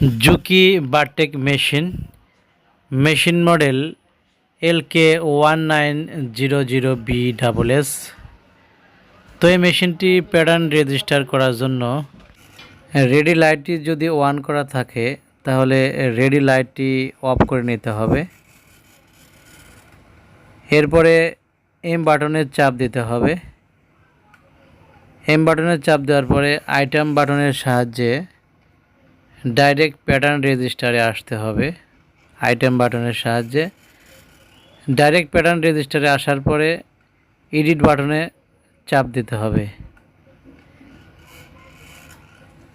Juki bartack machine machine model L K one nine zero zero B double S তো এই মেশিনটি pattern register করার জন্য ready লাইটটি যদি অন করা থাকে, তাহলে রেডি লাইটটি অফ করে নিতে হবে। এরপরে এম বাটনের চাপ দিতে হবে। এম বাটনের চাপ দেওয়ার পরে আইটেম বাটনের সাহায্যে ডাইরেক্ট প্যাটার্ন রেজিস্টারে আসতে হবে। আইটেম বাটনের সাহায্যে। ডাইরেক্ট প্যাটার্ন রেজিস্টারে আসার পরে এডিট বাটনে চাপ দিতে হবে।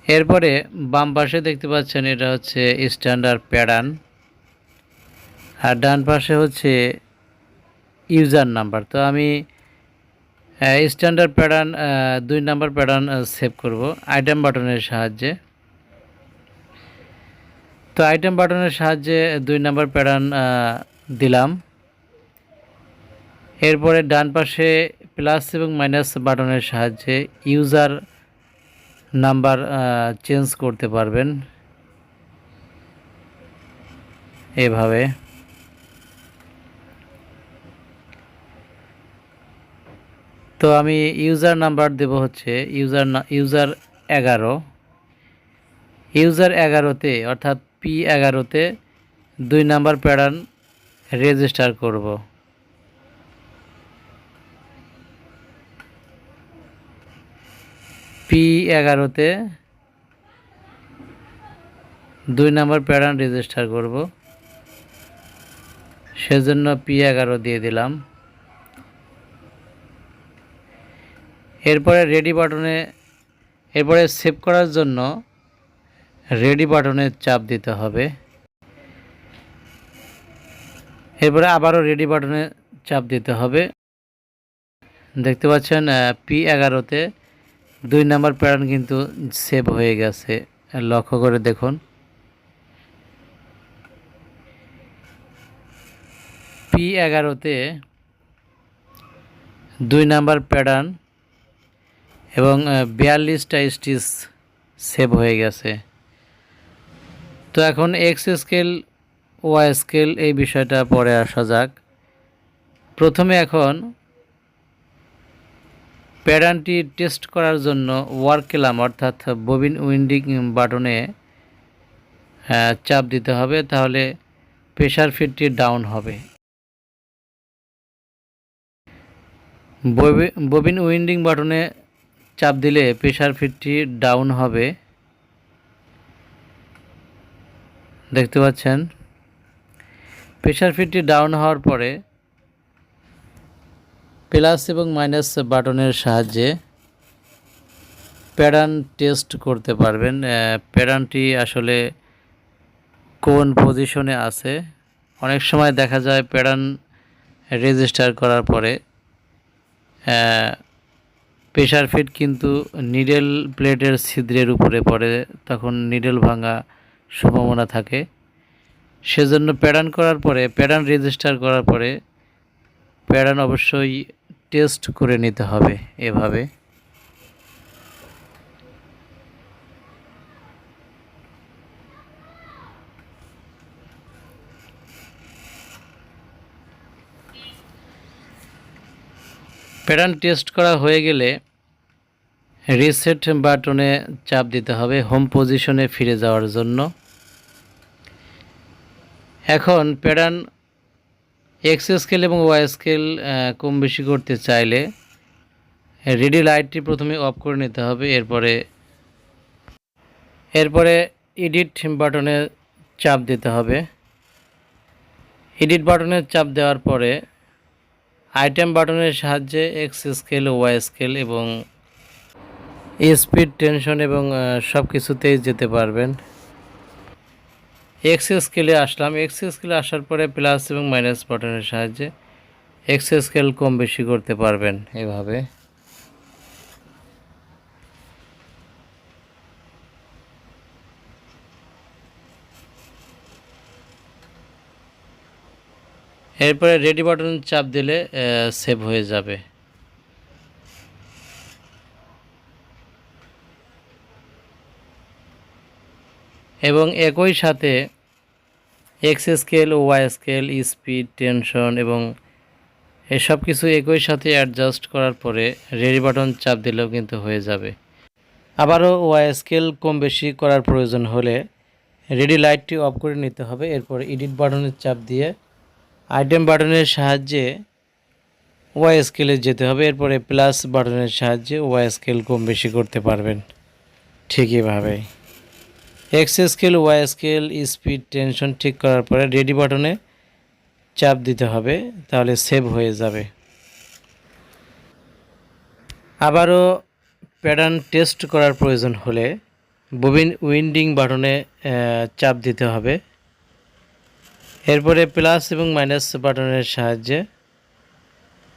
এরপরে বাম পাশে দেখতে পাচ্ছেন এটা হচ্ছে স্ট্যান্ডার্ড প্যাটার্ন আর ডান পাশে হচ্ছে ইউজার নাম্বার তো আমি স্ট্যান্ডার্ড প্যাটার্ন দুই নাম্বার প্যাটার্ন সেভ করব। আইটেম বাটনের সাহায্যে। তো আইটেম বাটনের সাহায্যে দুই নাম্বার প্যাটার্ন দিলাম। এরপরে ডান পাশে প্লাস এবং মাইনাস বাটনের সাহায্যে ইউজার নাম্বার চেঞ্জ করতে পারবেন। এভাবে। তো আমি ইউজার নাম্বার দেব হচ্ছে ইউজার ইউজার এগারো। ইউজার এগারোতে, অর্থাৎ পি এগারোতে দুই নাম্বার প্যাটার্ন রেজিস্টার করব। পি এগারোতে দুই নাম্বার প্যাটার্ন রেজিস্টার করব। সেজন্য পি এগারো দিয়ে দিলাম। এরপরে রেডি বাটনে এরপরে সেভ করার জন্য রেডি বাটনে চাপ দিতে হবে। এরপরে আবারও রেডি বাটনে চাপ দিতে হবে। দেখতে পাচ্ছেন পি এগারোতে দুই নাম্বার প্যাটার্ন কিন্তু সেভ হয়ে গেছে। লক্ষ্য করে দেখুন। পি এগারোতে দুই নাম্বার প্যাটার্ন এবং বিয়াল্লিশটা স্টিচ সেভ হয়ে গেছে। তো এখন এক্স স্কেল ওয়াই স্কেল এই বিষয়টা পরে আসা যাক। প্রথমে এখন প্যাডানটি টেস্ট করার জন্য ওয়ার্ক কেলাম অর্থাৎ ববিন উইন্ডিং বাটনে চাপ দিতে হবে, তাহলে প্রেশার ফিটটি ডাউন হবে। ববিন উইন্ডিং বাটনে চাপ দিলে প্রেশার ফিটটি ডাউন হবে। দেখতে পাচ্ছেন। প্রেশার ফিটটি ডাউন হওয়ার পরে প্লাস এবং মাইনাস বাটনের সাহায্যে প্যাডান টেস্ট করতে পারবেন। প্যাডানটি আসলে কোন পজিশনে আছে? অনেক সময় দেখা যায় প্যাডান রেজিস্টার করার পরে প্রেশার ফিট কিন্তু নিডেল প্লেটের ছিদ্রের উপরে পড়ে, তখন নিডেল ভাঙা সম্ভাবনা থাকে। সেজন্য প্যাডান করার পরে প্যাডান রেজিস্টার করার পরে প্যাডান অবশ্যই টেস্ট করে নিতে হবে এভাবে। প্যাটার্ন টেস্ট করা হয়ে গেলে রিসেট বাটনে চাপ দিতে হবে হোম পজিশনে ফিরে যাওয়ার জন্য। এখন প্যাটার্ন এক্স স্কেল এবং ওয়াই স্কেল কম বেশি করতে চাইলে রেডি লাইটটি প্রথমে অফ করে নিতে হবে, এরপরে এরপরে এডিট বাটনে চাপ দিতে হবে। এডিট বাটনে চাপ দেওয়ার পরে আইটেম বাটনের সাহায্যে এক্স স্কেল, ওয়াই স্কেল এবং স্পিড, টেনশন এবং সব কিছুতেই যেতে পারবেন। এক্স স্কেলে আসলাম। এক্স স্কেলে আসার পরে প্লাস এবং মাইনাস বাটনের সাহায্যে এক্স স্কেল কম বেশি করতে পারবেন এভাবে। এরপরে রেডি বাটন চাপ দিলে সেভ হয়ে যাবে। এবং একই সাথে এক্স স্কেল ও ওয়াই স্কেল স্পিড টেনশন এবং এসব কিছু একই সাথে অ্যাডজাস্ট করার পরে রেডি বাটন চাপ দিলেও কিন্তু হয়ে যাবে। আবারও ওয়াই স্কেল কম বেশি করার প্রয়োজন হলে রেডি লাইটটি অফ করে নিতে হবে। এরপর এডিট বাটনের চাপ দিয়ে আইটেম বাটনের সাহায্যে ওয়াই স্কেলে যেতে হবে। এরপরে প্লাস বাটনের সাহায্যে ওয়াই স্কেল কম বেশি করতে পারবেন। ঠিকইভাবে X scale Y scale speed tension ঠিক করার পরে রেডি বাটনে চাপ দিতে হবে, তাহলে সেভ হয়ে যাবে। আবারও প্যাটার্ন টেস্ট করার প্রয়োজন হলে ববিন উইন্ডিং বাটনে চাপ দিতে হবে। এরপরে প্লাস এবং মাইনাস বাটনের সাহায্যে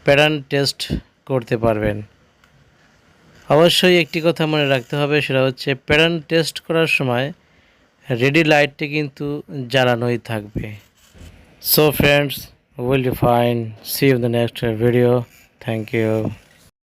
প্যাটার্ন টেস্ট করতে পারবেন। অবশ্যই একটি কথা মনে রাখতে হবে, সেটা হচ্ছে প্যাটার্ন টেস্ট করার সময় রেডি লাইটটি কিন্তু জ্বালানোই থাকবে। So friends will fine see you the next video thank you